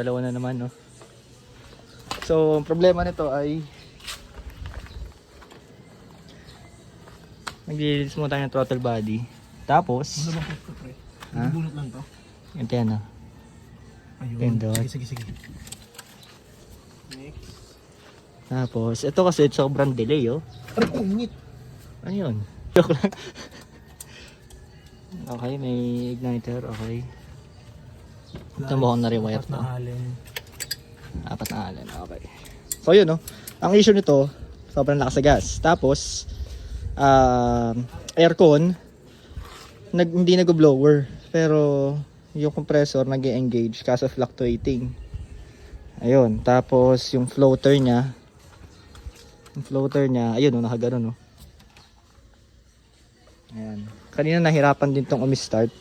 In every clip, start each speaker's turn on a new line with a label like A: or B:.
A: dalawa na naman, no? So, ang problema nito ay maglilinis muna tayo ng throttle body. Tapos? Ha?
B: Bunot lang to.
A: ito yan, no?
B: Ayun. Sige, sige, sige. Next.
A: Tapos, ito kasi sobrang delay, oh.
B: Aray, ang init.
A: Ano yun? Joke lang. okay, may igniter, okay. Ito mo akong na-rewire
B: na
A: to. Apat na allen, okay. So yun, no? Ang issue nito, sobrang lakas sa gas. Tapos, um, aircon, nag, hindi nag-blower. Pero, yung compressor nag engage kaso fluctuating. Ayun. Tapos, yung floater niya, yung floater niya, ayun, no, nakagano, no? Ayan. Kanina nahirapan din tong umi-start.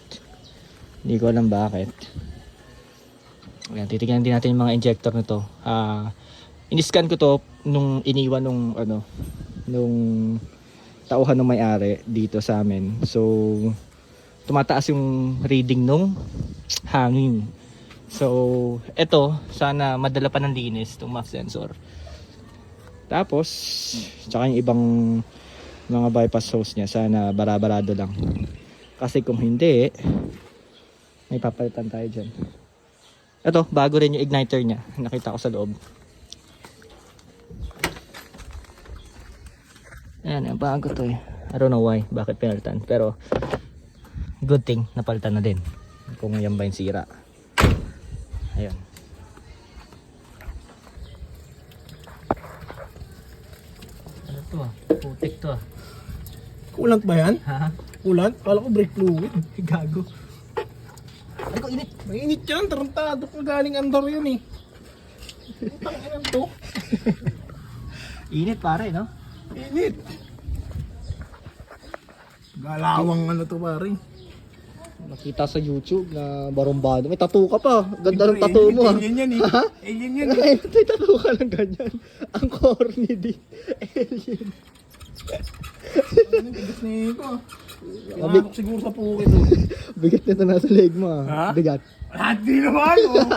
A: Hindi ko alam bakit. Ayan, titignan din natin yung mga injector nito. Ah, in-scan ko to nung iniwan nung ano, nung tauhan ng may-ari dito sa amin. So, tumataas yung reading nung hangin. So, eto, sana madala pa ng linis itong MAF sensor. Tapos, tsaka yung ibang mga bypass hose niya, sana barabarado lang. Kasi kung hindi, may papalitan tayo dyan. Ito, bago rin yung igniter niya. Nakita ko sa loob. Ayan, ang bago to eh. I don't know why, bakit pinalitan. Pero, good thing, napalitan na din. Kung yan ba yung sira. Ayan. Ano to ah? Putik to ah.
B: Kulant ba yan?
A: Ha?
B: Kulant? Kala ko brake fluid.
A: Gago. Ano ko init?
B: Mainit yan. Tarantado ka galing andar yan eh. Utang yan to.
A: Init pare, no?
B: Init. Galawang ano to pare.
A: Nakita sa YouTube na barumbado. May tattoo ka pa. Ganda ng tattoo mo ah.
B: Alien yan eh.
A: Ha?
B: Alien yan eh.
A: Ay, may tattoo ka lang ganyan. Ang corny din. Alien.
B: Ano bigas na ito ah. Pinakok siguro sa puki to.
A: Bigat nito nasa leg mo ah.
B: Ha?
A: Bigat.
B: Ah, di naman oh.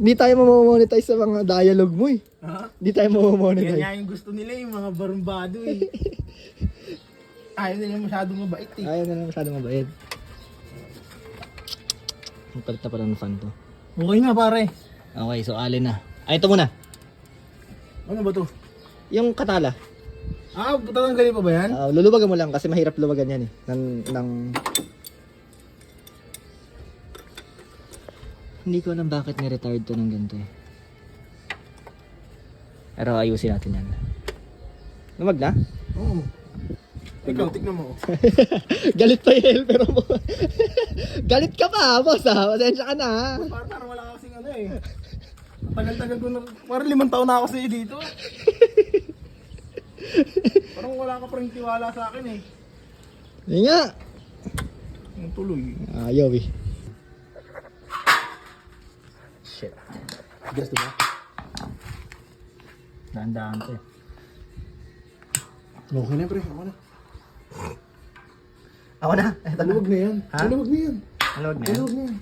A: Di tayo mamamonetize sa mga dialogue mo eh.
B: Ha?
A: Di tayo
B: Yan
A: mamamonetize.
B: nga yung gusto nila yung mga barumbado eh. Ayaw nila masyadong mabait eh.
A: Ayaw na lang masyado mabait. Magpalit na pala ng fan to.
B: Okay na pare.
A: Okay, so alin na. Ay, ito muna.
B: Ano ba to?
A: Yung katala.
B: Ah, tatanggalin pa ba yan?
A: Uh, luluwagan mo lang kasi mahirap luwagan yan eh. Ng, ng... Hindi ko alam bakit ni-retired to ng ganito eh. Pero ayusin natin yan. Lumag na?
B: Oo. Ikaw, tignan mo.
A: Galit pa yung helper mo. Galit ka pa, boss ha. Pasensya ka na ha.
B: Parang, parang wala kasing ano eh. Tagal-tagal ko na, parang limang taon na ako sa'yo dito. parang wala ka pa rin tiwala sa akin eh.
A: Hindi nga.
B: Ang tuloy.
A: Ayaw eh. Shit.
B: Gas diba?
A: Dahan-dahan to eh.
B: Okay na pre, ako na.
A: Ako na. Ito na.
B: Maluwag na yan.
A: Ha?
B: Maluwag na yan.
A: Maluwag na yan.
B: Maluwag na yan.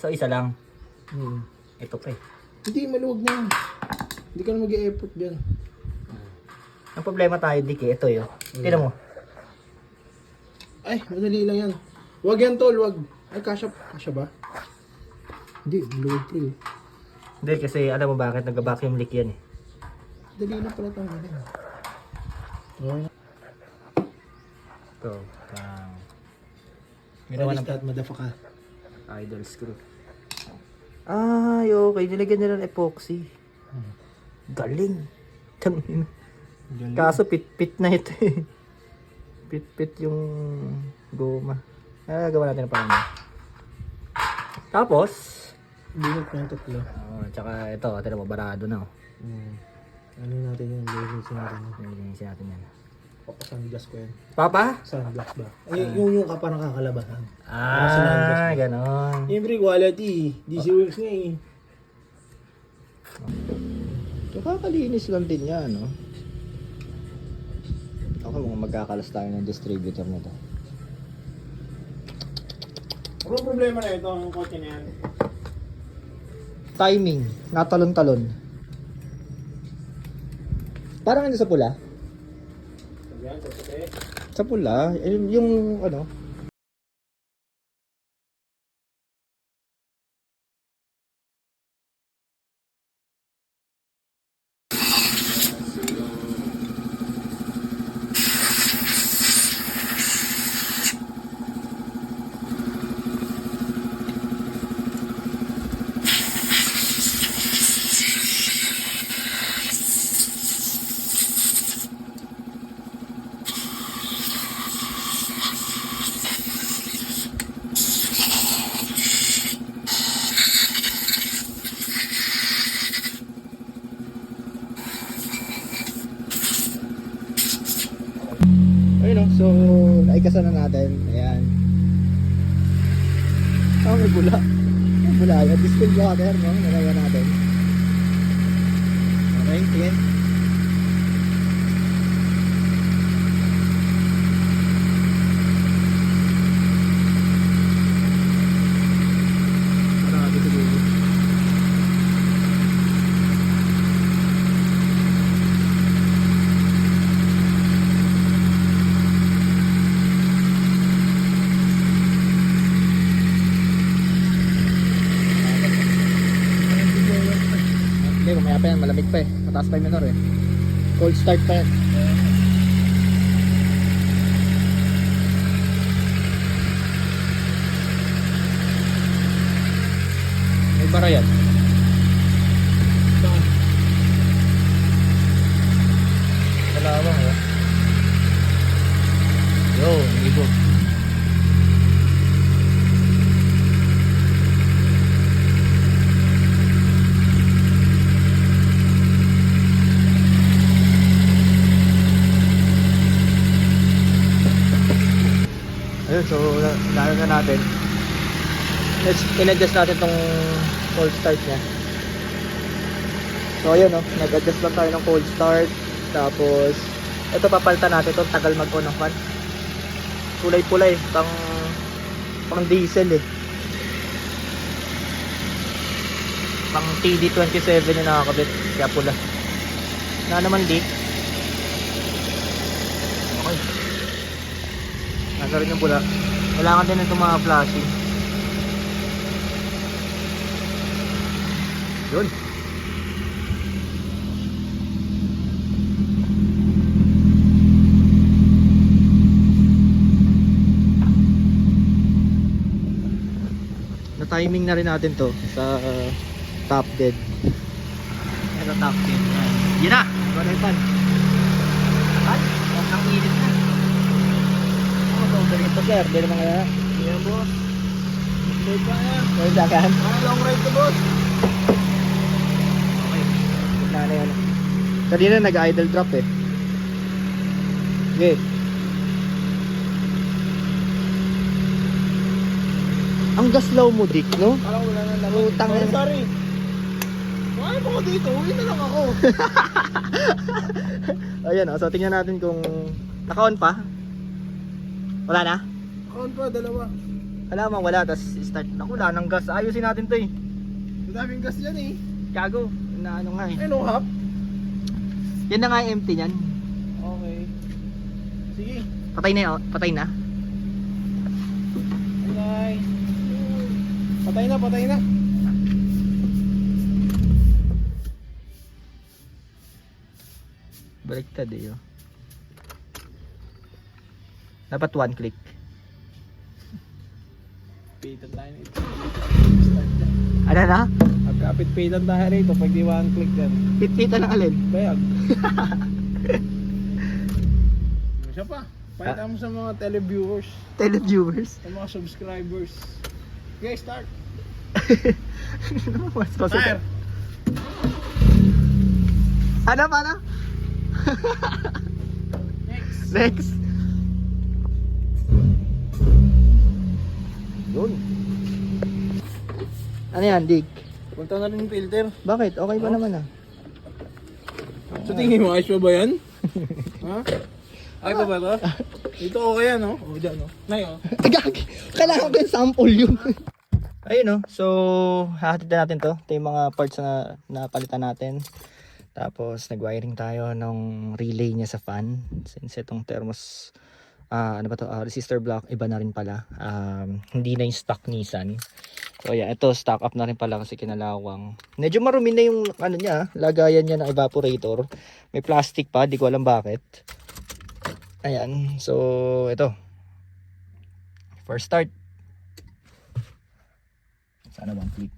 A: So isa lang.
B: Hmm.
A: Ito pa eh.
B: Hindi, maluwag na yan. Hindi ka na mag-e-effort dyan.
A: Ang problema tayo, Dick eh. Ito yun. Tignan mo.
B: Ay, madali lang yan. Huwag yan tol, huwag. Ay, kasha, kasha ba? Hindi, maluwag pre.
A: Hindi kasi alam mo bakit nag-vacuum leak yan eh.
B: Dali lang pala tanggalin. Okay.
A: Ito. Pang
B: Ginawa ng start, madafa ka.
A: idol screw. Ay, okay. Nilagyan nila ng epoxy. Galing. Tangina. Kaso pit-pit na ito eh. Pit-pit yung goma. Ah, gawa natin ng parang. Tapos,
B: na yung tatlo.
A: oh, tsaka ito, ito mo, barado na oh.
B: Hmm. Ano natin yun? Lilisin natin yun.
A: Nilinisin natin yan.
B: Papasundas ko yan.
A: Papa?
B: Sunblock ba? Ay, yung yung ka parang kakalabasan.
A: Ah, ganon.
B: Siyempre, quality. DC Works nga eh.
A: So, kakalinis lang din yan, no? Ako mga magkakalas tayo ng distributor na to.
B: Anong problema na ito, yung kotse na yan?
A: Timing, natalon-talon. Parang ano sa pula? Sa pula, eh, yung ano, Ayun o, so naikasan na natin. Ayan. Ah, may bula. May bula. Distilled water, no? Nalawa natin. Okay, tingin. Ano natin siguro? Hindi, mamaya pa yan. Malamig Mataas pa yung minor eh. Cold start pa yan. May bara yan. Wala ba? oh. Yo, ligo. Ayun, so lalo na natin. In-adjust natin tong cold start niya. So ayun no, nag-adjust lang tayo ng cold start. Tapos ito papalitan natin ito, tagal mag-on ng fan. Kulay pula eh, pang pang diesel eh. Pang TD27 yung nakakabit, kaya pula. Na naman leak. Okay. Nasa rin yung pula. Kailangan din itong mga flashing. Yun. Na timing na rin natin to sa uh, top dead. Ito top dead. Yan. Yan na! Ikaw na yung pan. Pan? Ang init na. Ganito pa sir. Naman kaya.
B: Yan, boss. Straight pa yan.
A: Sa akin.
B: Ah, long ride to, boss.
A: Okay. Gitna na yan. Kanina nag-idle drop eh. Okay. Ang gas low mo, Dick, no?
B: Parang wala nang laman.
A: Utang
B: Sorry,
A: yan.
B: sorry. Wala ko dito. Uwi na lang ako.
A: Ayan, oh, so tingnan natin kung naka-on pa. Wala na?
B: Kaon pa, dalawa.
A: Wala man, wala. Tapos start. Naku, wala ng gas. Ayusin natin to eh.
B: Madaming gas yan eh.
A: Gago. Na ano nga eh.
B: Eh, no hap.
A: Yan na nga yung empty niyan.
B: Okay. Sige.
A: Patay na yun. Patay na.
B: Patay. Patay na, patay na.
A: Baliktad eh. Oh. Dapat one click.
B: Pitan tayo nito.
A: Ano na?
B: Pagkapit pitan tayo rito, pag di one click yan.
A: Pitpita ng alin?
B: Bayag. Ano siya pa? Pakita mo sa mga televiewers,
A: Televiewers.
B: sa mga subscribers. Okay, start.
A: Mas
B: Tire.
A: Ano pa na?
B: Next.
A: Next. Yun. Ano yan, Dick?
B: Punta na rin yung filter.
A: Bakit? Okay pa
B: Oh.
A: naman ah.
B: Sa tingin mo, ayos pa ba yan? ha? Ay, pa ba ito? Dito okay yan, no? O, dyan, no? Nay, oh.
A: Agag! Kailangan ko yung sample yun. Ayun no. So, hahatid na natin to. Ito yung mga parts na napalitan natin. Tapos, nag-wiring tayo ng relay niya sa fan. Since itong thermos, ah ano ba to? Ah, resistor block, iba na rin pala. Um, hindi na yung stock Nissan. So, yeah, ito stock up na rin pala kasi kinalawang. Medyo marumi na yung ano niya, lagayan niya ng evaporator. May plastic pa, di ko alam bakit. Ayan. So, ito. First start. Sana one click.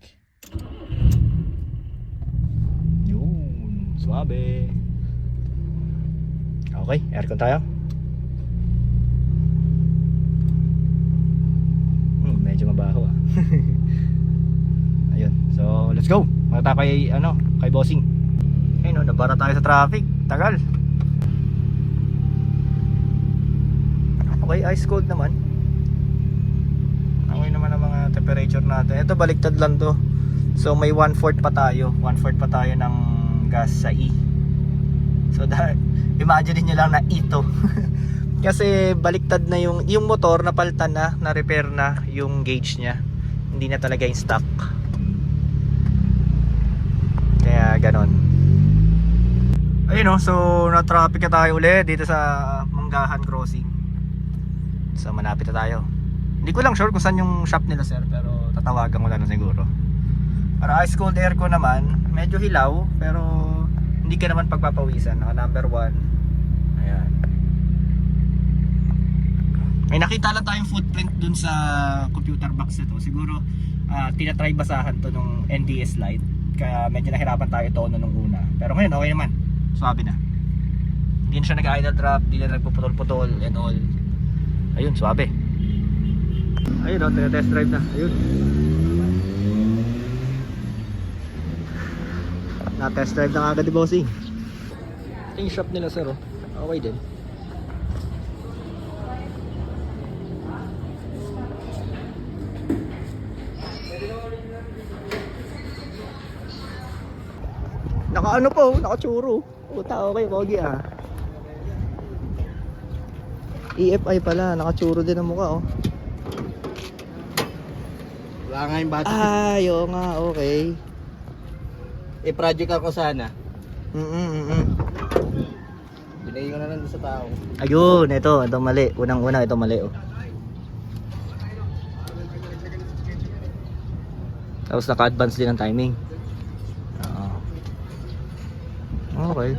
A: Yun. Suabe. Okay. Aircon tayo. Go. Magta kay, ano, kay bossing. Ayun, no, nabara tayo sa traffic. Tagal. Okay, ice cold naman. Okay naman ang mga temperature natin. Ito baliktad lang to. So may 1/4 pa tayo. 1/4 pa tayo ng gas sa E. So da imagine niyo lang na ito. Kasi baliktad na yung yung motor napalitan na, na repair na yung gauge niya. Hindi na talaga yung stock. Kaya ganon. Ayun no, so na traffic na tayo ulit dito sa Manggahan Crossing. So malapit na tayo. Hindi ko lang sure kung saan yung shop nila sir pero tatawagan ko lang siguro. Para ice cold air ko naman, medyo hilaw pero hindi ka naman pagpapawisan. Naka number 1. Ayan. May nakita lang tayong footprint dun sa computer box nito. Siguro uh, tinatry basahan to nung NDS light. Kaya medyo nahirapan tayo tono nung una. Pero ngayon okay naman. Swabe na. Hindi na siya nag-idle drop, hindi na nagpuputol-putol and all. Ayun, swabe. Ayun o, test drive na. Ayun. Na-test drive na agad ni Bossing. Yung shop nila sir oh. Okay din. Naka ano po, naka churo. Puta, okay, pogi ah. EFI pala, naka churo din ang mukha oh.
B: Wala nga yung battery.
A: Ay, oo nga, okay.
B: I-project ako sana.
A: Mm mm mm.
B: Binigay ko na lang sa tao.
A: Ayun, ito, ito mali. Unang-una, ito mali oh. Tapos naka-advance din ang timing. Okay.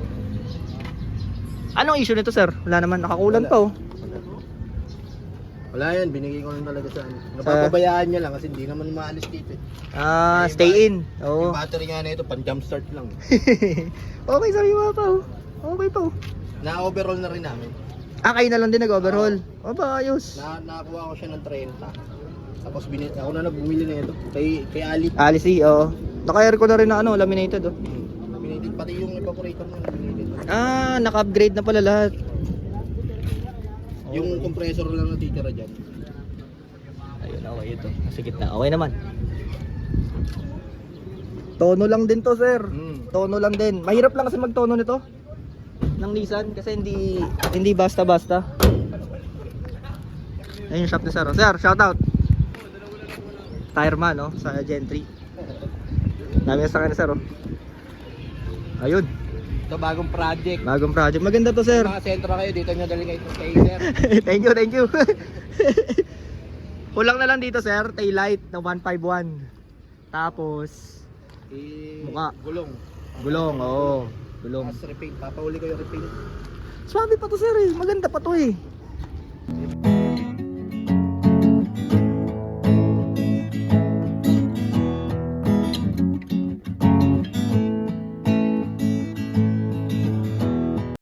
A: Anong issue nito, sir? Wala naman, nakakulan pa oh.
B: Wala yan, binigay ko lang talaga sa ano. Napapabayaan niya lang kasi hindi naman maalis dito. eh.
A: Ah, stay in. Oo.
B: Yung battery nga na ito, pan jump start lang.
A: okay, sabi mo pa oh. Okay pa oh.
B: Na-overall na rin namin.
A: Ah, kayo na lang din nag-overhaul. O ba, ayos.
B: Na nakakuha ko siya ng 30. Tapos binili, ako na nagbumili na ito. Kay, kay Ali.
A: Alice, oo. Naka-air ko na rin na ano, laminated oh.
B: Binili, pati yung evaporator mo.
A: Ah, naka-upgrade na pala lahat.
B: Yung compressor lang natitira dyan.
A: Ayun, okay ito. Nasa gitna. Okay naman. Tono lang din to, sir.
B: Hmm.
A: Tono lang din. Mahirap lang kasi magtono nito. Ng Nissan kasi hindi hindi basta-basta. Ayun yung shop ni sir. oh. Sir, shout out. Tire man, no? Sa Gentry. Dami sa kanya, sir, oh. Ayun.
B: Ito bagong project.
A: Bagong project. Maganda to, sir.
B: Mga sentro kayo, dito nyo galing kayo kay sir.
A: thank you, thank you. Kulang na lang dito, sir. Taillight na 151. Tapos,
B: Eh,
A: Mukha.
B: Gulong.
A: gulong, oo. Gulong.
B: Tapos repaint. Papauli ko yung repaint.
A: Swabe pa to, sir, eh. Maganda pa to, eh.